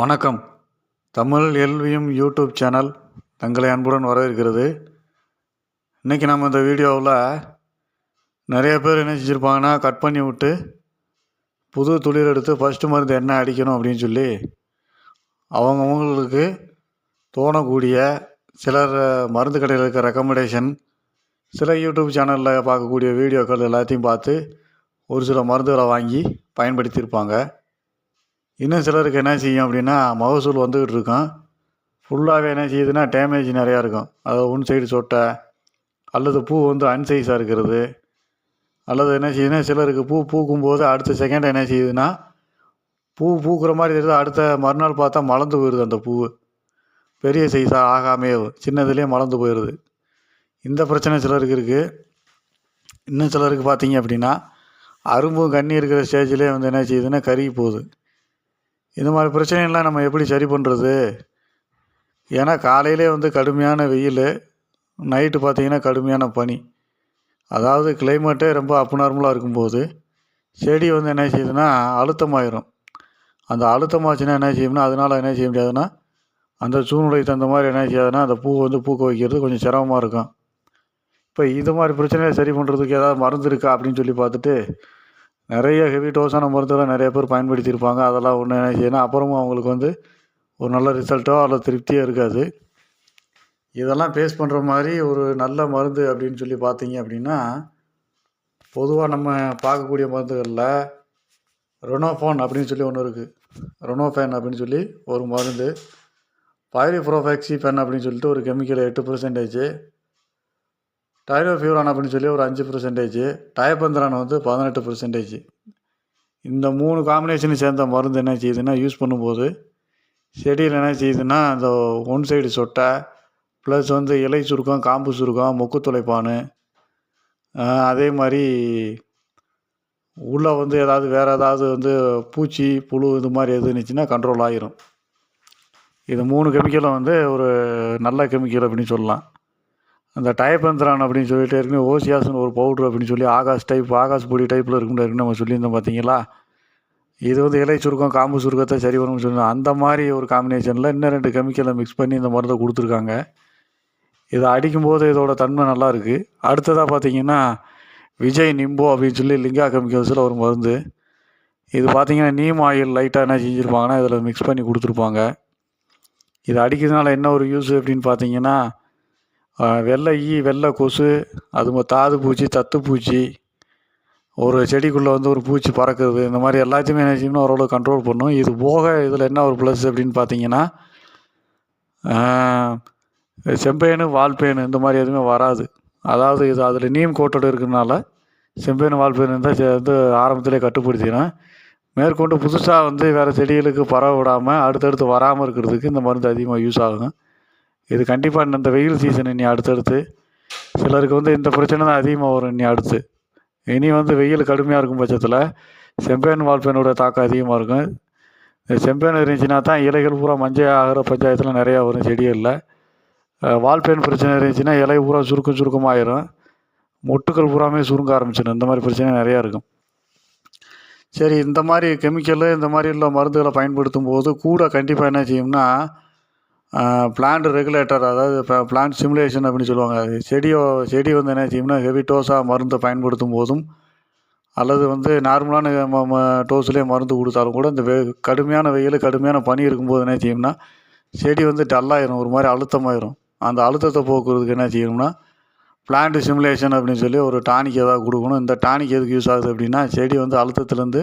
வணக்கம். Tamil எல்வியும் YouTube channel தங்களை அன்புடன் வரவேற்கிறது. இன்றைக்கி நம்ம இந்த வீடியோவில் நிறைய பேர் என்ன செஞ்சுருப்பாங்கன்னா கட் பண்ணி விட்டு புது துளிர் எடுத்து ஃபஸ்ட்டு மருந்து என்ன அடிக்கணும் அப்படின்னு சொல்லி அவங்கவுங்களுக்கு தோணக்கூடிய சிலர் மருந்து கடையில் இருக்க ரெக்கமெண்டேஷன் சில யூடியூப் சேனலில் பார்க்கக்கூடிய வீடியோக்கள் எல்லாத்தையும் பார்த்து ஒரு சில மருந்துகளை வாங்கி பயன்படுத்தியிருப்பாங்க. இன்னும் சிலருக்கு என்ன செய்யும் அப்படின்னா மகசூல் வந்துக்கிட்டு இருக்கும். ஃபுல்லாகவே என்ன செய்யுதுன்னா டேமேஜ் நிறையா இருக்கும். அதாவது ஒன் சைடு சொட்டை அல்லது பூ வந்து அன்சைஸாக இருக்கிறது. அல்லது என்ன செய்யுதுன்னா சிலருக்கு பூ பூக்கும் போது அடுத்த செகண்ட் என்ன செய்யுதுன்னா பூ பூக்கிற மாதிரி தெரியுது அடுத்த மறுநாள் பார்த்தா மலர்ந்து போயிடுது அந்த பூ பெரிய சைஸாக ஆகாமே சின்னதுலேயே மலர்ந்து போயிடுது இந்த பிரச்சனை சிலருக்கு இருக்குது இன்னும் சிலருக்கு பார்த்தீங்க அப்படின்னா அரும்பும் கண்ணி இருக்கிற ஸ்டேஜ்லேயே வந்து என்ன செய்யுதுன்னா கருகி போகுது. இந்த மாதிரி பிரச்சனையெல்லாம் நம்ம எப்படி சரி பண்ணுறது ஏன்னா காலையிலே வந்து கடுமையான வெயில் நைட்டு பார்த்தீங்கன்னா கடுமையான பனி. அதாவது கிளைமேட்டே ரொம்ப அப் நார்மலாக இருக்கும்போது செடி வந்து என்ன செய்யுதுன்னா அழுத்தமாயிரும். அந்த அழுத்தமாச்சுன்னா என்ன செய்யும்னா அதனால் என்ன செய்ய முடியாதுன்னா அந்த சூழ்நிலைக்கு தகுந்த மாதிரி என்ன செய்யாதுன்னா அந்த பூ வந்து பூக்க வைக்கிறது கொஞ்சம் சிரமமாக இருக்கும். இப்போ இது மாதிரி பிரச்சனையை சரி பண்ணுறதுக்கு ஏதாவது மருந்து இருக்கா அப்படின்னு சொல்லி பார்த்துட்டு நிறைய ஹெவி டோஸான மருந்துகளை நிறைய பேர் பயன்படுத்தியிருப்பாங்க. அதெல்லாம் ஒன்று என்ன செய்யணும் அப்புறமும் அவங்களுக்கு வந்து ஒரு நல்ல ரிசல்ட்டோ அதில் திருப்தியோ இருக்காது. இதெல்லாம் பேஸ் பண்ணுற மாதிரி ஒரு நல்ல மருந்து அப்படின்னு சொல்லி பார்த்தீங்க அப்படின்னா பொதுவாக நம்ம பார்க்கக்கூடிய மருந்துகளில் ரொனோஃபோன் அப்படின்னு சொல்லி ஒன்று இருக்குது ரொனோஃபேன் அப்படின்னு சொல்லி ஒரு மருந்து. பைரிப்ரோஃபேக்சி பென் அப்படின்னு சொல்லிட்டு ஒரு கெமிக்கல் எட்டு பர்சன்டேஜ் டைரோஃபியூரான் அப்படின்னு சொல்லி ஒரு அஞ்சு பர்சன்டேஜ் டயபந்திரான வந்து பதினெட்டு பர்சன்டேஜ் இந்த மூணு காம்பினேஷன் சேர்ந்த மருந்து என்ன செய்யுதுன்னா யூஸ் பண்ணும்போது செடியில் என்ன செய்யுதுன்னா அந்த ஒன் சைடு சொட்டை ப்ளஸ் வந்து இலை சுருக்கம் காம்பு சுருக்கம் மொக்கு துளைப்பான் அதே மாதிரி உள்ளே வந்து ஏதாவது வேறு ஏதாவது வந்து பூச்சி புழு இது மாதிரி எது இருந்துச்சுன்னா கண்ட்ரோல் ஆகிரும் இது மூணு கெமிக்கலும் வந்து ஒரு நல்ல கெமிக்கல் அப்படின்னு சொல்லலாம். அந்த டயபந்திரான் அப்படின்னு சொல்லிட்டு ஏற்கனவே ஓசியாஸ்னு ஒரு பவுட்ரு அப்படின்னு சொல்லி ஆகாஷ் டைப் ஆகாஷ் பொடி டைப்பில் இருக்குன்னு ஏற்கனவே நம்ம சொல்லியிருந்தோம் பார்த்தீங்களா இது வந்து இலை சுருக்கம் காம்பு சுருக்கத்தை சரி வரும்னு சொல்லி அந்த மாதிரி ஒரு காம்பினேஷனில் இன்னும் ரெண்டு கெமிக்கலை மிக்ஸ் பண்ணி இந்த மருந்தை கொடுத்துருக்காங்க. இதை அடிக்கும்போது இதோட தன்மை நல்லா இருக்குது அடுத்ததாக பார்த்தீங்கன்னா விஜய் நிம்போ அப்படின்னு சொல்லி லிங்கா கெமிக்கல்ஸில் ஒரு மருந்து. இது பார்த்தீங்கன்னா நீம் ஆயில் லைட்டாக என்ன செஞ்சுருப்பாங்கன்னா இதில் மிக்ஸ் பண்ணி கொடுத்துருப்பாங்க. இது அடிக்கிறதுனால என்ன ஒரு யூஸ் அப்படின்னு பார்த்தீங்கன்னா வெள்ளை ஈ வெள்ளை கொசு அது தாது பூச்சி தத்து பூச்சி ஒரு செடிக்குள்ளே வந்து ஒரு பூச்சி பறக்கிறது இந்த மாதிரி எல்லாத்தையுமே என்ன செய்யணும் ஓரளவு கண்ட்ரோல் பண்ணும். இது போக இதில் என்ன ஒரு ப்ளஸ் அப்படின்னு பார்த்தீங்கன்னா செம்பேனு வால்பேனு இந்த மாதிரி எதுவுமே வராது. அதாவது இது அதில் நீம் கோட்டோடு இருக்கிறதுனால செம்பேனு வால்பேனு இருந்தால் வந்து ஆரம்பத்திலே கட்டுப்படுத்திடும் மேற்கொண்டு புதுசாக வந்து வேறு செடிகளுக்கு பரவ விடாமல் அடுத்தடுத்து வராமல் இருக்கிறதுக்கு இந்த மருந்து அதிகமாக யூஸ் ஆகும். இது கண்டிப்பாக இந்த வெயில் சீசன் இனி அடுத்தடுத்து. சிலருக்கு வந்து இந்த பிரச்சனை தான் அதிகமாக வரும் இனி அடுத்து. இனி வந்து வெயில் கடுமையாக இருக்கும் பட்சத்தில் செம்பேன் வால்பேனோட தாக்கம் அதிகமாக இருக்கும். செம்பேன் இருந்துச்சுன்னா தான் இலைகள் பூரா மஞ்சள் ஆகிற பஞ்சாயத்தில் நிறையா வரும் செடிகளில். வால்பேன் பிரச்சனை இருந்துச்சுன்னா இலை பூரா சுருக்கம் சுருக்கமாயிரும் மொட்டுக்கள் பூராமே சுருங்க ஆரம்பிச்சிடும். இந்த மாதிரி பிரச்சனை நிறையா இருக்கும். சரி இந்த மாதிரி கெமிக்கலு இந்த மாதிரி உள்ள மருந்துகளை பயன்படுத்தும் போது கூட கண்டிப்பாக என்ன செய்யும்னா பிளான்ட் ரெகுலேட்டர் அதாவது இப்போ பிளான்ட் சிமுலேஷன் அப்படின்னு சொல்லுவாங்க. செடியோ செடி வந்து என்ன செய்யும்னா ஹெவி டோஸாக மருந்தை பயன்படுத்தும் போதும். அல்லது வந்து நார்மலான டோஸ்லேயே மருந்து கொடுத்தாலும் கூட இந்த வெ கடுமையான வெயில் கடுமையான பனி இருக்கும்போது என்ன செய்யும்னா செடி வந்து டல்லாயிரும் ஒரு மாதிரி அழுத்தமாயிரும். அந்த அழுத்தத்தை போக்குறதுக்கு என்ன செய்யணும்னா பிளான்ட் சிமுலேஷன் அப்படின்னு சொல்லி ஒரு டானிக் ஏதாவது கொடுக்கணும். இந்த டானிக் எதுக்கு யூஸ் ஆகுது அப்படின்னா செடி வந்து அழுத்தத்துலேருந்து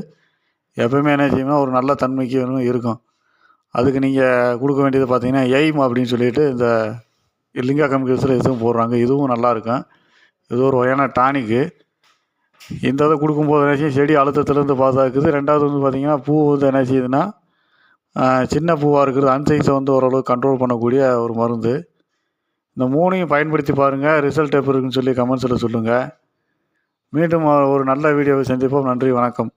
எப்போயுமே என்ன செய்யணும்னா ஒரு நல்ல தன்மைக்கு இருக்கும். அதுக்கு நீங்கள் கொடுக்க வேண்டியது பார்த்தீங்கன்னா எய்ம் அப்படின்னு சொல்லிட்டு இந்த லிங்கா கெமிக்கல்ஸில் இதுவும் போடுறாங்க. இதுவும் நல்லாயிருக்கும் இது ஒரு வகையான டானிக்கு இந்த இதை கொடுக்கும்போது என்ன செடி அழுத்தத்துலேருந்து பாதுகாக்குது. ரெண்டாவது வந்து பார்த்திங்கன்னா பூ வந்து என்ன செய்யுதுன்னா சின்ன பூவாக இருக்கிறது அன்சைஸை வந்து ஓரளவுக்கு கண்ட்ரோல் பண்ணக்கூடிய ஒரு மருந்து. இந்த மூணையும் பயன்படுத்தி பாருங்கள் ரிசல்ட் எப்படி இருக்குன்னு சொல்லி கமெண்ட்ஸில் சொல்லுங்கள் மீண்டும் ஒரு நல்ல வீடியோவை சந்திப்போம். நன்றி. வணக்கம்.